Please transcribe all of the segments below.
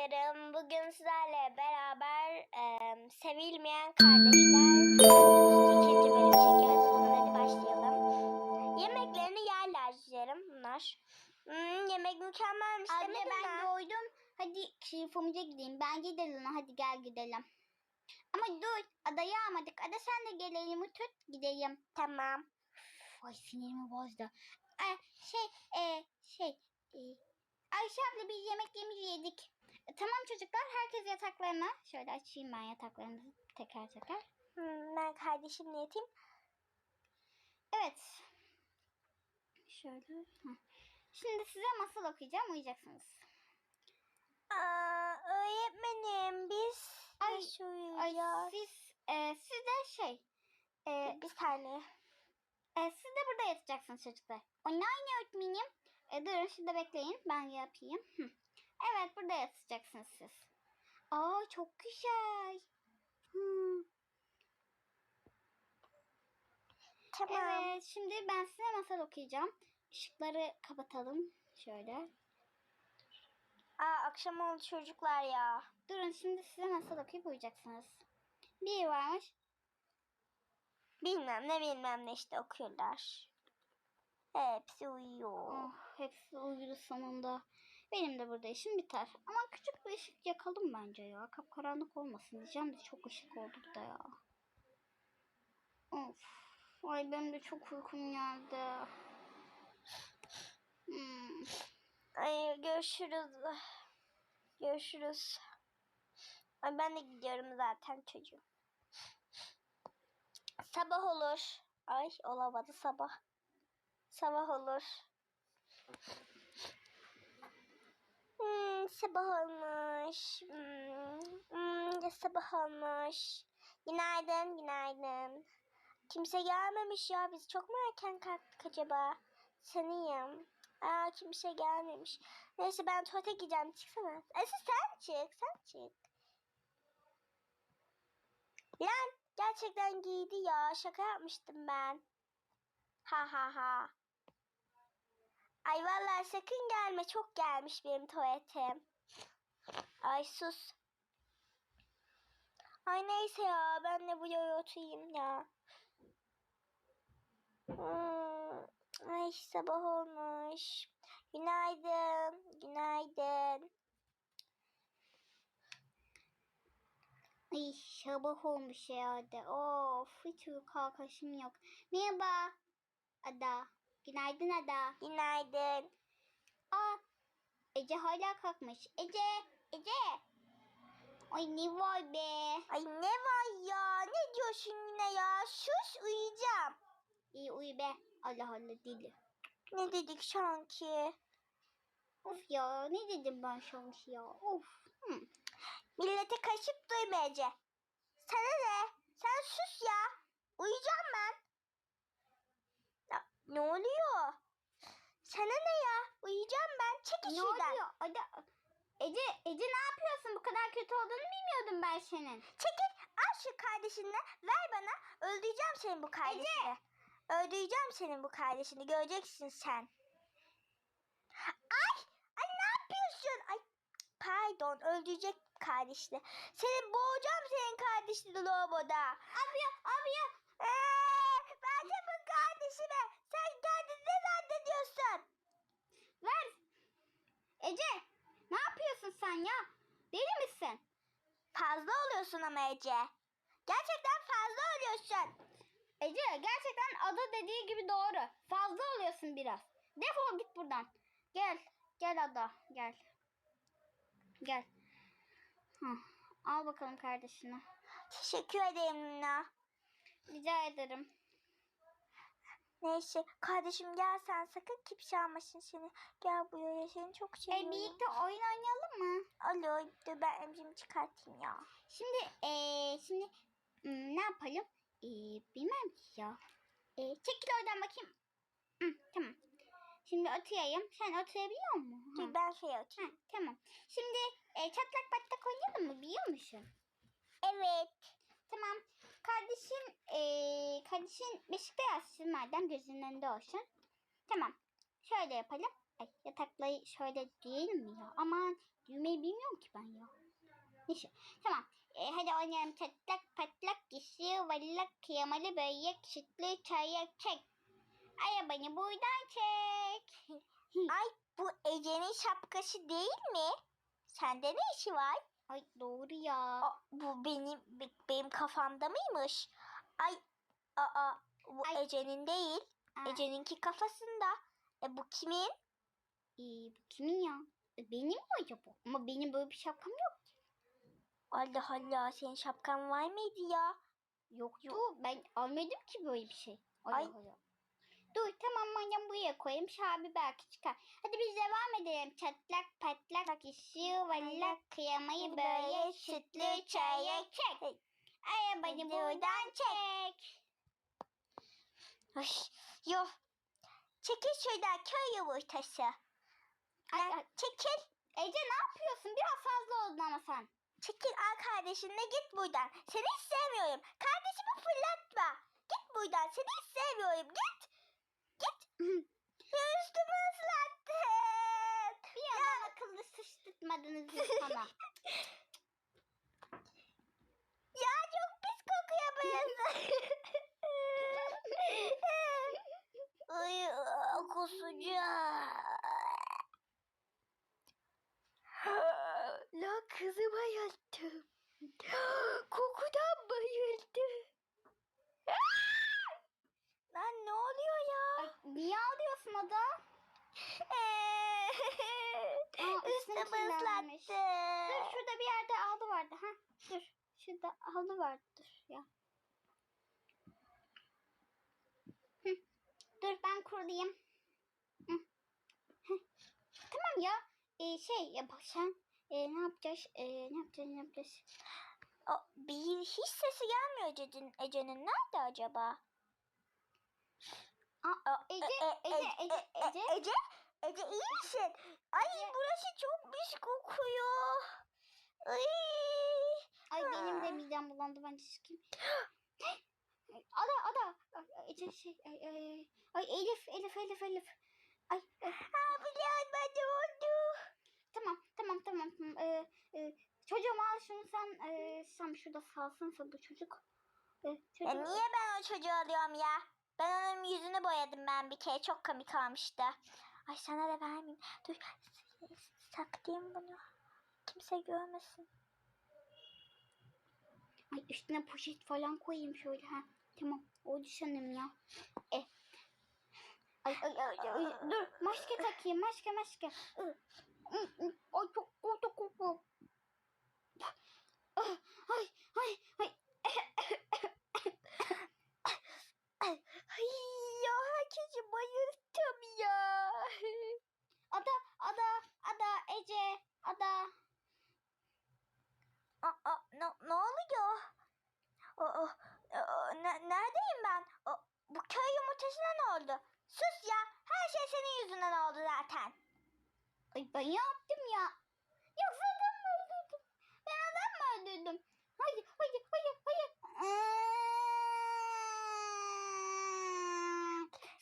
arkadaşlarım. Bugün sizlerle beraber e, sevilmeyen kardeşler ikinci bölüm çekiyoruz. O zaman hadi başlayalım. Yemeklerini yerler canım bunlar. Hmm, yemek mükemmelmiş Anne demedim ben mi? doydum. Hadi şifamıza gideyim. Ben gidelim. Hadi gel gidelim. Ama dur. Adayı almadık. Ada sen de gel elimi tut. Gidelim. Tamam. Ay sinirimi bozdu. Ay, şey e, şey e, Ayşe abla biz yemeklerimizi yedik. Tamam çocuklar herkes yataklarına. Şöyle açayım ben yataklarınızı teker teker. Hmm, ben kardeşimle yatayım. Evet. Şöyle. heh. Şimdi size masal okuyacağım. Uyuyacaksınız. Aa, öğretmenim biz Ay, nasıl Ay, uyuyacağız? siz, e, siz de şey. E, Bir saniye. E, siz de burada yatacaksınız çocuklar. Online öğretmenim. E, durun şimdi bekleyin. Ben yapayım. Hı. Evet burada yatacaksınız siz. Aa çok güzel. Hı. Tamam. Evet şimdi ben size masal okuyacağım. Işıkları kapatalım. Şöyle. Aa, akşam oldu çocuklar ya. Durun şimdi size masal okuyup uyuyacaksınız. Bir varmış. Bilmem ne bilmem ne işte okuyorlar. Hepsi uyuyor. Oh, hepsi uyudu sonunda. Benim de burada işim biter. Ama küçük bir ışık yakalım bence ya. Kapkaranlık olmasın diyeceğim de çok ışık oldu burada ya. Of. Ay benim de çok uykum geldi. Hmm. Ay, görüşürüz. Görüşürüz. Ay, ben de gidiyorum zaten çocuğum. Sabah olur. Ay olamadı sabah. Sabah olur. Hmm, sabah olmuş. Hmm, hmm, ya sabah olmuş. Günaydın, günaydın. Kimse gelmemiş ya. Biz çok mu erken kalktık acaba? Sanıyım. Aa kimse gelmemiş. Neyse ben tuvalete gideceğim. Çıksana. Esra sen çık. Sen çık. Lan gerçekten giydi ya. Şaka yapmıştım ben. Ha ha ha. Ay vallahi sakın gelme. Çok gelmiş benim tuvaletim. Ay sus. Ay neyse ya. Ben de buraya oturayım ya. Hmm. Ay sabah olmuş. Günaydın. Günaydın. Ay sabah olmuş herhalde. Of hiç uyku kalkışım yok. Merhaba. Ada. Günaydın Ada. Günaydın. Aa, Ece hala kalkmış. Ece, Ece. Ay ne var be. Ay ne var ya? Ne diyorsun yine ya? Sus uyuyacağım. İyi uyu be. Allah Allah dili. Ne dedik sanki? Of ya ne dedim ben şans ya. Of. Hı. Millete kaşıp duyma Ece. Sana ne? Sen sus ya. Uyuyacağım ben. Ne oluyor? Sana ne ya? Uyuyacağım ben. Çekil Ne şuradan. oluyor? Ada, Ece, Ece ne yapıyorsun? Bu kadar kötü olduğunu bilmiyordum ben senin. Çekil. Al şu kardeşini. Ver bana. Öldüreceğim senin bu kardeşini. Öldüreceğim senin bu kardeşini. Göreceksin sen. Ay! Ay ne yapıyorsun? Ay pardon öldürecek kardeşini. Seni boğacağım senin kardeşini lavaboda. Abi, abi ya. Ee, ben de bu kardeşime. Sen kendini ne zannediyorsun? Ver. Ece, ne yapıyorsun sen ya? Deli misin? Fazla oluyorsun ama Ece. Gerçekten fazla oluyorsun. Ece gerçekten adı dediği gibi doğru. Fazla oluyorsun biraz. Defol git buradan. Gel. Gel Ada. Gel. Gel. Hah, Al bakalım kardeşini. Teşekkür ederim Lina. Rica ederim. Neyse kardeşim gel sen sakın kimse almasın seni. Gel buraya seni çok E, seviyorum. birlikte oyun oynayalım mı? Alo dur ben emzimi çıkartayım ya. Şimdi eee şimdi hmm, ne yapalım? Eee bilmem ki ya. Eee çekil oradan bakayım. Hı, tamam. Şimdi oturayım. Sen oturabiliyor musun? Dur ben şey Ha, atayım. tamam. Şimdi e, çatlak batlak oynayalım mı? Biliyor musun? Evet. Tamam. Kardeşin e, kardeşin beşikte yatsın madem gözünün önünde olsun. Tamam. Şöyle yapalım. Ay, yatakla şöyle diyelim mi ya? Aman düğmeyi bilmiyorum ki ben ya. Neyse tamam. E, hadi oynayalım çatlak patlak kişi vallak kıyamalı böğek şıklı çayak çek. Arabanı buradan çek. Ay bu Ece'nin şapkası değil mi? Sende ne işi var? Ay doğru ya. Aa, bu benim be- benim kafamda mıymış? Ay aa bu Ay. Ece'nin değil. Ece'ninki kafasında. E bu kimin? e, bu kimin ya? E, benim mi acaba? Ama benim böyle bir şapkam yok. Allah Allah senin şapkan var mıydı ya? Yoktu. Ben almadım ki böyle bir şey. Allah Ay. Allah. Dur tamam madem buraya koyayım. Şabi belki çıkar. Hadi biz devam edelim. Çatlak patlak kişi vallak kıyamayı böyle sütlü çaya çek. Arabanı buradan çek. Ay, yok. Çekil şuradan köy yumurtası. Ay, ay. Çekil. Ece ne yapıyorsun? Biraz fazla oldun ama sen. Çekil al kardeşinle git buradan. Seni hiç sevmiyorum. Kardeşimi fırlatma. Git buradan. Seni hiç sevmiyorum. Git. Git. Üstümü ıslattın. Bir adam akıllı sıçtırtmadınız insana. Ya çok pis kokuyor burası. Ay kusacağım. La kızı bayılttım. Kokudan bayıldı. Lan ne oluyor ya? Ay, niye ağlıyorsun Ada? Kirlenmiş. Dur ıslattı. şurada bir yerde ağlı vardı. Ha? Dur. Şurada ağlı vardı. Dur ya. Hı. Dur ben kurulayım. Hı. Hı. Tamam ya. Ee, şey ya bak sen e, ne yapacağız? E, ne yapacağız? Ne yapacağız? O, bir hiç sesi gelmiyor Ece'nin. Ece'nin nerede acaba? Aa, Ece, e- e- Ece, Ece, e- e- Ece. Ece, Ece iyi misin? Ay burası çok pis kokuyor. Ay. Ay benim de Aa. midem bulandı ben de sıkayım. ada ada. Ay, Ece şey ay, ay, ay Elif Elif Elif Elif. Ay, ay. Biliyorum ben de oldu. tamam tamam tamam. tamam. Ee, e, çocuğum al şunu sen e, sen şurada salsın bu çocuk. Ee, Ya çocuğum- niye ben o çocuğu alıyorum ya? Ben onun yüzünü boyadım ben bir kere. Çok komik olmuştu. Ay sana da vermeyeyim. Dur saklayayım bunu. Kimse görmesin. Ay üstüne poşet falan koyayım şöyle ha. Tamam oldu sanırım ya. E. Ay, ay, ay, ay, dur maske takayım maske maske. Ay çok korktum. Ay ay ay. Ay ya herkesi bayılttım ya. Ada ada ada Ece ada. Aa, ne, ne oluyor? O, o, ne- neredeyim ben? O, bu köy yumurtasına ne oldu? Sus ya. Her şey senin yüzünden oldu zaten. Ay ben yaptım ya. Yoksa adam mı öldürdüm? Ben adam mı öldürdüm? Hayır hayır hayır hayır.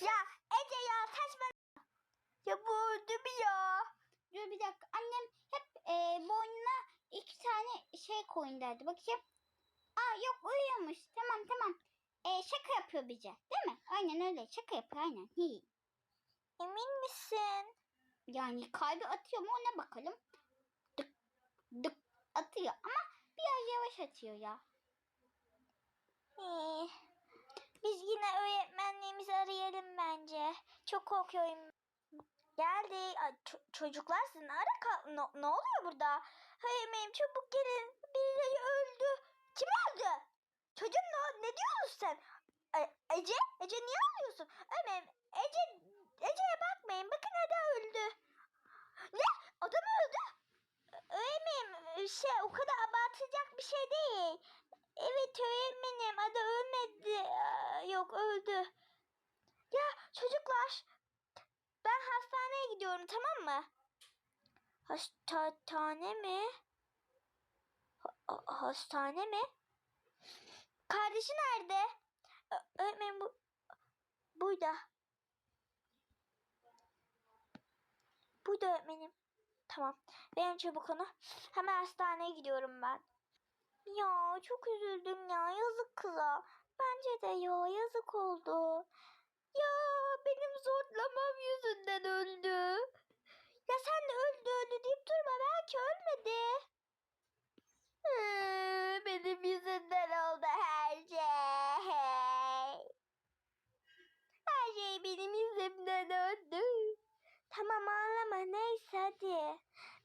Ya Ece ya saçma. Ya bu öldü mü ya? Dur bir dakika. Annem hep e, boynuna iki tane şey koyun derdi. Bakayım. Aa yok uyuyormuş. Tamam tamam. E, şaka yapıyor bize. Değil mi? Aynen öyle. Şaka yapıyor aynen. Hi. Emin misin? Yani kalbi atıyor mu ona bakalım. Dık dık atıyor ama biraz yavaş atıyor ya. İyi. Biz yine öğretmenliğimizi arayalım bence. Çok korkuyorum. Geldi. Ay, ço- çocuklar sizin ara ne, ne oluyor burada? Hayır çabuk gelin. Birileri öldü. Kim öldü? Çocuğum ne, ne diyorsun sen? E- Ece? Ece niye ağlıyorsun? Ömem Ece Ece'ye bakmayın. Bakın Eda öldü. Ne? Adam öldü. Öğretmenim şey o kadar abartacak bir şey değil. Evet öğretmenim adı ölmedi. Yok öldü. Ya çocuklar ben hastaneye gidiyorum tamam mı? Hastane mi? Ha- ha- hastane mi? Kardeşi nerede? Öğretmenim bu burada. Buydu öğretmenim. Tamam. Verin çabuk onu. Hemen hastaneye gidiyorum ben. Ya çok üzüldüm ya. Yazık kıza. Bence de ya yazık oldu. Benim zorlamam yüzünden öldü. Ya sen de öldü öldü deyip durma. Belki ölmedi. Hı, benim yüzümden oldu her şey. Her şey benim yüzümden oldu. Tamam ağlama neyse hadi.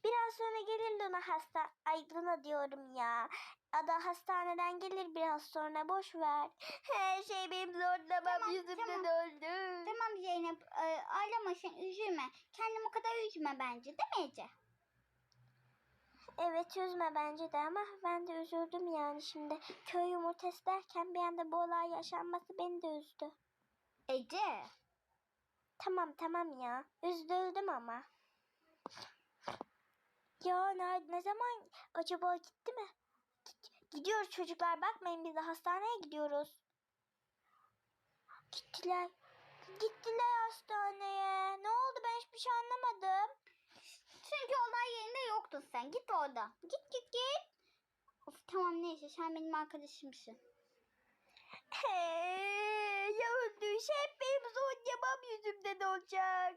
Biraz sonra gelir Luna hasta. Ay Luna diyorum ya. Ada hastaneden gelir biraz sonra boş ver. Her şey benim zorlamam Tamam, yüzümden tamam. oldu. Zeynep e, ağlama sen üzülme. Kendini o kadar üzme bence değil mi Ece? Evet üzme bence de ama ben de üzüldüm yani şimdi. Köy yumurtası derken bir anda bu olay yaşanması beni de üzdü. Ece. Tamam tamam ya. Üzüldüm ama. Ya ne, ne zaman acaba gitti mi? Git- Gidiyoruz çocuklar bakmayın biz de hastaneye gidiyoruz. Gittiler. Gittiler hastaneye. Ne oldu ben hiçbir şey anlamadım. Çünkü olay yerinde yoktun sen. Git orada. Git git git. Of tamam neyse sen benim arkadaşımsın. ya öldüğü şey hep benim zor yamam yüzümden olacak.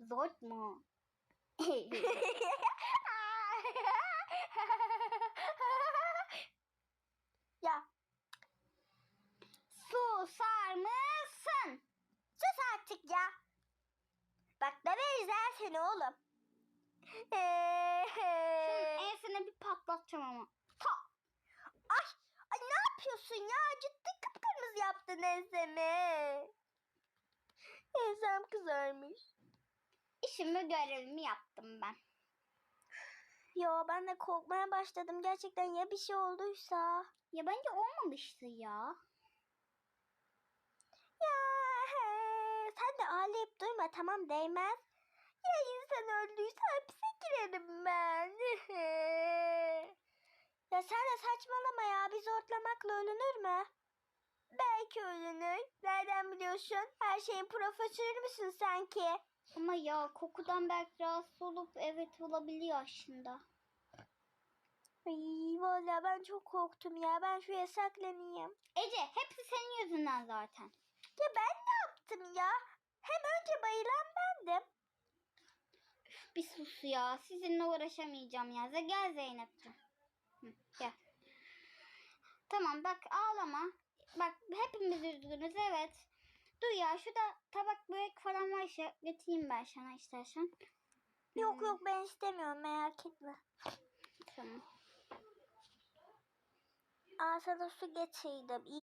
Zor mu? ya Susar mısın? sus artık ya. Bak deve seni oğlum. Şunun ensene bir patlatacağım ama. Ta. Ay, ay ne yapıyorsun ya? Ciddi kıpkırmızı yaptın ensemi. Ensem kızarmış. İşimi görevimi yaptım ben. Ya ben de korkmaya başladım. Gerçekten ya bir şey olduysa. Ya bence olmamıştı ya. Ya he, sen de ağlayıp duyma tamam değmez. Ya insan öldüyse hapse girerim ben. ya sen de saçmalama ya. Biz ortlamakla ölünür mü? Belki ölünür. Nereden biliyorsun? Her şeyin profesörü müsün sanki? Ama ya kokudan belki rahatsız olup evet olabiliyor aslında. Ay vallahi ben çok korktum ya. Ben şuraya saklanayım. Ece hepsi senin yüzünden zaten. Ya ben ne yaptım ya? Hem önce bayılan bendim. Bir sus ya. Sizinle uğraşamayacağım ya. Gel Zeynep'ciğim. Hı, Gel. Tamam bak ağlama. Bak hepimiz üzgünüz evet. Dur ya şurada tabak börek falan varsa getireyim ben sana istersen. Yok Hmm, yok ben istemiyorum merak etme. Tamam. Aa sana su getirdim. İyi